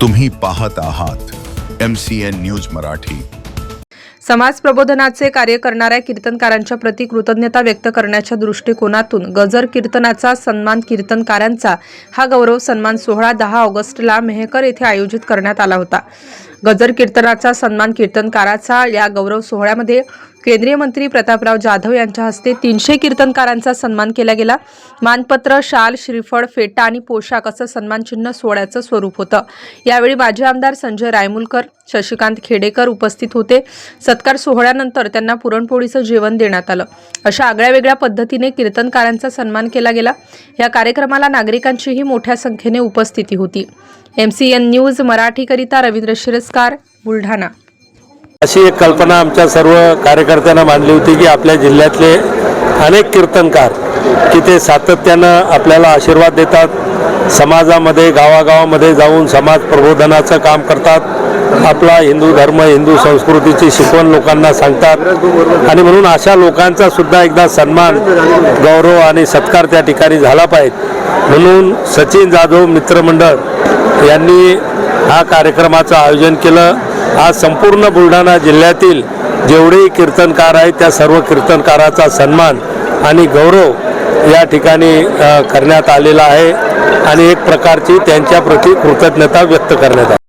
तुम्ही पाहत आहात M C N news Marathi. समाज प्रबोधनाचे कार्य करणाऱ्या कीर्तनकारांच्या प्रति कृतज्ञता व्यक्त करण्याच्या दृष्टिकोनातून गजर कीर्तनाचा सन्मान कीर्तनकारांचा हा गौरव सन्मान सोहळा दहा ऑगस्टला मेहकर येथे आयोजित करण्यात आला होता. गजर कीर्तनाचा सन्मान कीर्तनकाराचा या गौरव सोहळ्यामध्ये केंद्रीय मंत्री प्रतापराव जाधव यांच्या हस्ते तीनशे कीर्तनकारांचा सन्मान केला गेला. मानपत्र शाल श्रीफळ फेटा आणि पोशाख असं सन्मानचिन्ह सोहळ्याचं स्वरूप होतं. यावेळी माजी आमदार संजय रायमुलकर शशिकांत खेडेकर उपस्थित होते. सत्कार सोहळ्यानंतर त्यांना पुरणपोळीचं जेवण देण्यात आलं. अशा आगळ्या वेगळ्या पद्धतीने कीर्तनकारांचा सन्मान केला गेला. या कार्यक्रमाला नागरिकांचीही मोठ्या संख्येने उपस्थिती होती. एम सी एन न्यूज मराठीकरिता रवींद्र शिरस्कार बुलढाणा. अशी एक कल्पना आमच्या सर्व कार्यकर्त्यांना मांडली होती की आपल्या जिल्ह्यातले अनेक कीर्तनकार की ते सातत्यानं आपल्याला आशीर्वाद देतात. समाजामध्ये गावागावामध्ये जाऊन समाज प्रबोधनाचं काम करतात. आपला हिंदू धर्म हिंदू संस्कृतीची शिकवण लोकांना सांगतात. आणि म्हणून अशा लोकांचा सुद्धा एकदा सन्मान गौरव आणि सत्कार त्या ठिकाणी झाला पाहिजे. म्हणून सचिन जाधव मित्रमंडळ यांनी हा कार्यक्रमाचं आयोजन केलं. आज संपूर्ण बुलढाणा जिल्ह्यातील जेवढेही कीर्तनकार आहेत त्या सर्व कीर्तनकाराचा सन्मान आणि गौरव या ठिकाणी करण्यात आलेला आहे आणि एक प्रकारची त्यांच्याप्रती कृतज्ञता व्यक्त करण्यात आली.